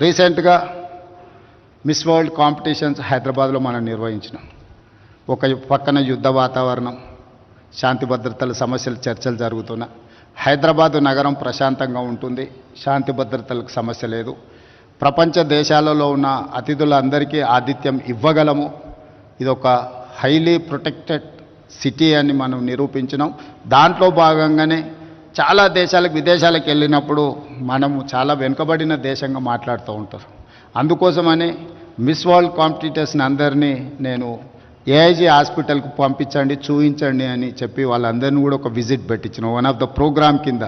రీసెంట్గా miss world competitions హైదరాబాద్లో మనం నిర్వహించినాం. ఒక పక్కన యుద్ధ వాతావరణం శాంతి భద్రతల సమస్యలు చర్చలు జరుగుతున్నా. హైదరాబాదు నగరం ప్రశాంతంగా ఉంటుంది శాంతి భద్రతలకు సమస్య లేదు. ప్రపంచ దేశాలలో ఉన్న అతిథులందరికీ ఆతిథ్యం ఇవ్వగలము. ఇది ఒక హైలీ ప్రొటెక్టెడ్ సిటీ అని మనం నిరూపించినాం. దాంట్లో భాగంగానే చాలా దేశాలకు విదేశాలకు వెళ్ళినప్పుడు మనము చాలా వెనుకబడిన దేశంగా మాట్లాడుతూ ఉంటారు అందుకోసమని మిస్ వరల్డ్ కాంపిటీటర్స్ని అందరినీ నేను ఏఐజీ హాస్పిటల్కి పంపించండి చూపించండి అని చెప్పి వాళ్ళందరినీ కూడా ఒక విజిట్ పెట్టించిన. వన్ ఆఫ్ ద ప్రోగ్రామ్ కింద.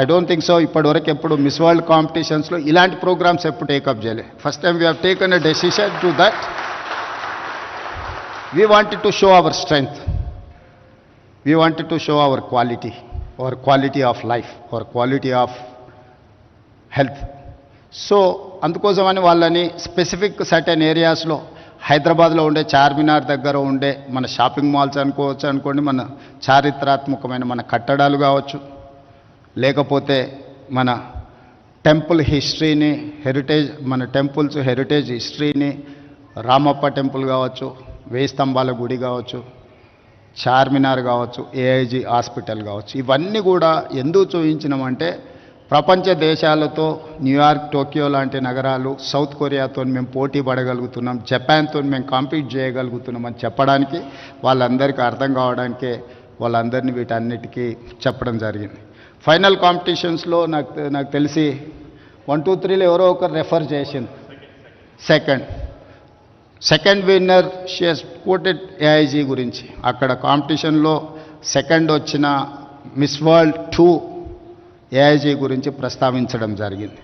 ఐ డోంట్ థింక్ సో ఇప్పటివరకు ఎప్పుడు మిస్ వరల్డ్ కాంపిటీషన్స్లో ఇలాంటి ప్రోగ్రామ్స్ ఎప్పుడు టేకప్ చేయలే first time we have taken a decision to that we wanted to show our strength we wanted to show our quality or quality of life or quality of health so అందుకోసమని వాళ్ళని specific certain ఏరియాస్లో హైదరాబాద్లో ఉండే చార్మినార్ దగ్గర ఉండే మన shopping malls అనుకోవచ్చు అనుకోండి మన చారిత్రాత్మకమైన మన కట్టడాలు కావచ్చు లేకపోతే మన టెంపుల్ హిస్టరీని హెరిటేజ్ మన టెంపుల్స్ హెరిటేజ్ హిస్టరీని రామప్ప టెంపుల్ కావచ్చు వేయి స్తంభాల గుడి కావచ్చు చార్మినార్ కావచ్చు ఏఐజీ హాస్పిటల్ కావచ్చు ఇవన్నీ కూడా ఎందుకు చూపించినామంటే ప్రపంచ దేశాలతో న్యూయార్క్ టోక్యో లాంటి నగరాలు సౌత్ కొరియాతో మేము పోటీ పడగలుగుతున్నాం జపాన్తో మేము కాంపీట్ చేయగలుగుతున్నాం అని చెప్పడానికి వాళ్ళందరికీ అర్థం కావడానికే వాళ్ళందరినీ వీటన్నిటికీ చెప్పడం జరిగింది. ఫైనల్ కాంపిటీషన్స్లో నాకు నాకు తెలిసి వన్ టూ త్రీలో ఎవరో ఒకరు రెఫర్ చేసింది సెకండ్ సెకండ్ విన్నర్ షియస్ కోటెడ్ ఏఐజీ గురించి. అక్కడ కాంపిటీషన్లో సెకండ్ వచ్చిన మిస్ వరల్డ్ టూ ఏఐజీ గురించి ప్రస్తావించడం జరిగింది.